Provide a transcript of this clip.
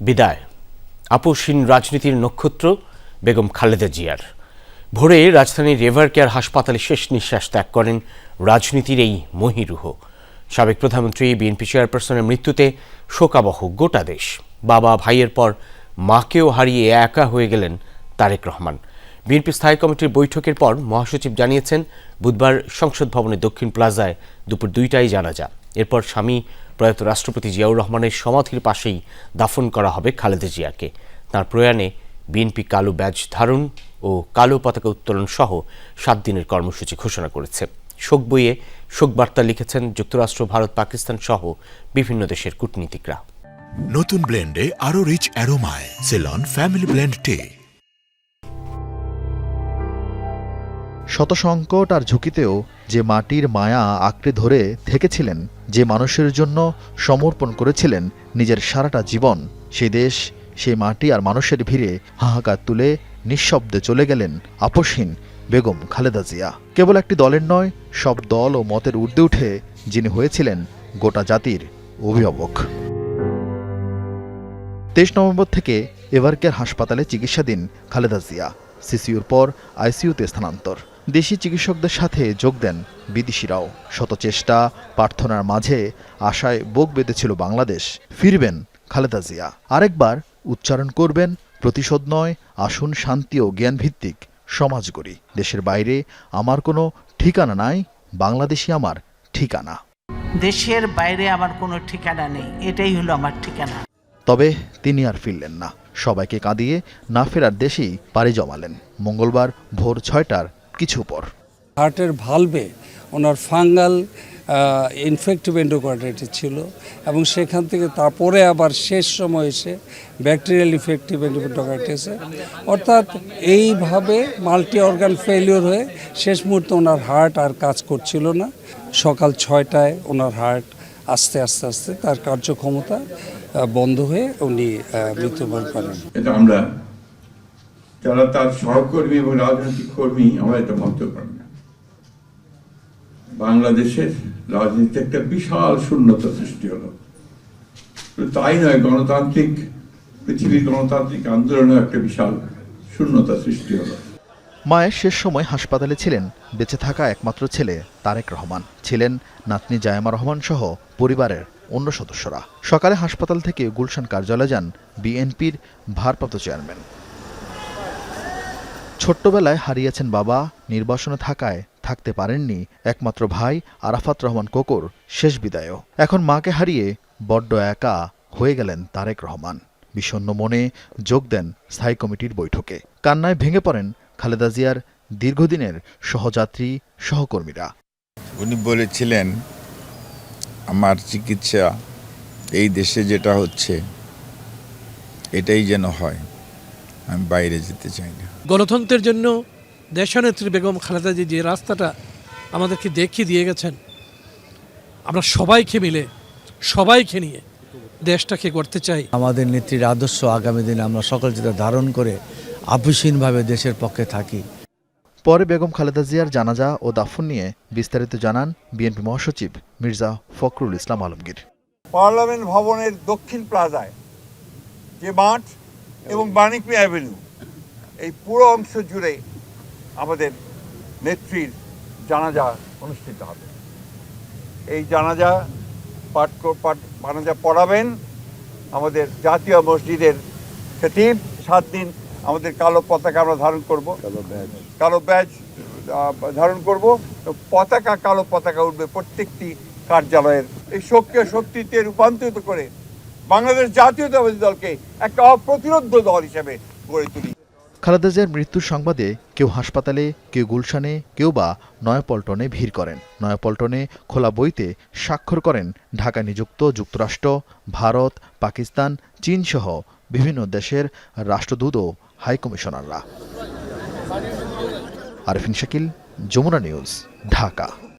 বিদায়। আপসহীন রাজনীতির নক্ষত্র, বেগম খালেদা জিয়ার। ভোরে রাজধানীর রেভার কেয়ার হাসপাতালে শেষ নিঃশ্বাস ত্যাগ করেন রাজনীতির এই মহিরুহ। সাবেক প্রধানমন্ত্রী, বিএনপি চেয়ারপারসনের মৃত্যুতে শোকাবহ গোটা দেশ। বাবা, ভাইয়ের পর মাকেও হারিয়ে একা হয়ে গেলেন তারেক রহমান। বিএনপি স্থায়ী কমিটির বৈঠকের পর মহাসচিব জানিয়েছেন, বুধবার সংসদ ভবনের দক্ষিণ প্লাজায় দুপুর দুইটায় জানাজা। এরপর স্বামী প্রয়াত রাষ্ট্রপতি জিয়াউর রহমানের সমাধির পাশেই দাফন করা হবে খালেদা জিয়াকে। তার প্রয়াণে বিএনপি কালো ব্যাজ ধারণ ও কালো পতাকা উত্তোলন সহ সাত দিনের কর্মসূচি ঘোষণা করেছে। শোক বইয়ে শোকবার্তা লিখেছেন যুক্তরাষ্ট্র, ভারত, পাকিস্তান সহ বিভিন্ন দেশের কূটনীতিকরা। নতুন ব্লেন্ডে আরও রিচ অ্যারোমায় সেলন ফ্যামিলি ব্লেন্ড টে। শত সংকট আর ঝুঁকিতেও যে মাটির মায়া আঁকড়ে ধরে থেকেছিলেন, যে মানুষের জন্য সমর্পণ করেছিলেন নিজের সারাটা জীবন সেই দেশ সেই মাটি আর মানুষের ভিড়ে হাহাকার তুলে নিঃশব্দে চলে গেলেন আপসহীন বেগম খালেদা জিয়া। কেবল একটি দলের নয়, সব দল ও মতের ঊর্ধ্বে উঠে যিনি হয়েছিলেন গোটা জাতির অভিভাবক। তেইশ নভেম্বর থেকে এভারকেয়ার হাসপাতালে চিকিৎসাধীন খালেদা জিয়া, সিসিউর পর আইসিইউতে স্থানান্তর। দেশি চিকিৎসকদের সাথে যোগ দেন বিদেশিরাও। শত চেষ্টা প্রার্থনার মাঝে আশায় বুক বেঁধেছিল বাংলাদেশ। ফিরবেন খালেদা জিয়া। আরেকবার উচ্চারণ করবেন প্রতিশোধ নয় আসুন শান্তি ও জ্ঞানভিত্তিক সমাজ গড়ি। দেশের বাইরে আমার কোনো ঠিকানা নাই বাংলাদেশই আমার ঠিকানা। দেশের বাইরে আমার কোনো ঠিকানা নেই এটাই হলো আমার ঠিকানা। তবে তিনি আর ফিরলেন না। সবাইকে কাঁদিয়ে না ফেরার দেশেই পাড়ি জমালেন। মঙ্গলবার ভোর ছয়টার কিছু পর হার্টের ভালভে ওনার ফাঙ্গাল ইনফেক্টিভ এন্ডোকার্ডাইটিস ছিল এবং সেখান থেকে তারপরে আবার শেষ সময় এসে ব্যাকটেরিয়াল ইনফেক্টিভ এন্ডোকার্ডাইটিসে অর্থাৎ এইভাবে মাল্টি অর্গান ফেলিওর হয়ে শেষ মুহূর্তে ওনার হার্ট আর কাজ করছিল না। সকাল ছয়টায় ওনার হার্ট আস্তে আস্তে আস্তে তার কার্যক্ষমতা বন্ধ হয়ে উনি মৃত্যুবরণ করেন। এটা আমরা যারা তার সহকর্মী এবং রাজনৈতিক কর্মী, আমরা এটা ভাবতে পারি না। বাংলাদেশের রাজনীতিতে একটা বিশাল শূন্যতা সৃষ্টি হলো। তাই নয়, গণতান্ত্রিক, পৃথিবীর গণতান্ত্রিক আন্দোলনে একটা বিশাল শূন্যতা সৃষ্টি হলো। মায়ের শেষ সময় হাসপাতালে ছিলেন, বেঁচে থাকা একমাত্র ছেলে তারেক রহমান। ছিলেন নাতনি জায়মা রহমান সহ পরিবারের অন্য সদস্যরা। সকালে হাসপাতাল থেকে গুলশান কার্যালয়ে যান বিএনপির ভারপ্রাপ্ত চেয়ারম্যান। ছোট্টবেলায় হারিয়েছেন বাবা, নির্বাসনে থাকায় থাকতে পারেননি একমাত্র ভাই আরাফাত রহমান কোকর শেষ বিদায়ও। এখন মাকে হারিয়ে বড্ড একা হয়ে গেলেন তারেক রহমান। বিষণ্ণ মনে যোগ দেন স্থায়ী কমিটির বৈঠকে। কান্নায় ভেঙে পড়েন খালেদা জিয়ার দীর্ঘদিনের সহযাত্রী সহকর্মীরা। উনি বলেছিলেন, আমার চিকিৎসা এই দেশে যেটা হচ্ছে, এটাই যেন হয়। আমি বাইরে যেতে চাই না। গণতন্ত্রের জন্য দেশনেত্রী বেগম খালেদা জি যে রাস্তাটা আমাদেরকে দেখিয়ে দিয়ে গেছেন আমরা সবাইকে মিলে সবাইকে নিয়ে দেশটাকে করতে চাই। আমাদের নেত্রীর আদর্শ আগামী দিনে আমরা সকল যেটা ধারণ করে আপসীনভাবে দেশের পক্ষে থাকি। পরে বেগম খালেদা জিয়ার জানাজা ও দাফন নিয়ে বিস্তারিত জানান বিএনপি মহাসচিব মির্জা ফখরুল ইসলাম আলমগীর। পার্লামেন্ট ভবনের দক্ষিণ প্লাজায় যে মাঠ এবং বাণিকমি অ্যাভিনিউ এই পুরো অংশ জুড়ে আমাদের নেত্রীর জানাজা অনুষ্ঠিত হবে। এই জানাজা পাঠ পাঠ জানাজা পড়াবেন আমাদের জাতীয় মসজিদের খতিব। সাত দিন আমাদের কালো পতাকা আমরা ধারণ করব। কালো ব্যাজ। ধারণ করব। পতাকা কালো পতাকা উঠবে প্রত্যেকটি কার্যালয়ের। এই শোককে শক্তিতে রূপান্তরিত করে বাংলাদেশ জাতীয়তাবাদী দলকে একটা অপ্রতিরোধ দল হিসেবে গড়ে তুলি। খালেদা জিয়ার মৃত্যুর সংবাদে কেউ হাসপাতালে, কেউ গুলশানে, কেউ বা নয়াপল্টনে ভিড় করেন। নয়াপল্টনে খোলা বইতে স্বাক্ষর করেন ঢাকা নিযুক্ত যুক্তরাষ্ট্র, ভারত, পাকিস্তান চীন সহ বিভিন্ন দেশের রাষ্ট্রদূত ও হাইকমিশনাররা আরফিন শাকিল, যমুনা নিউজ, ঢাকা।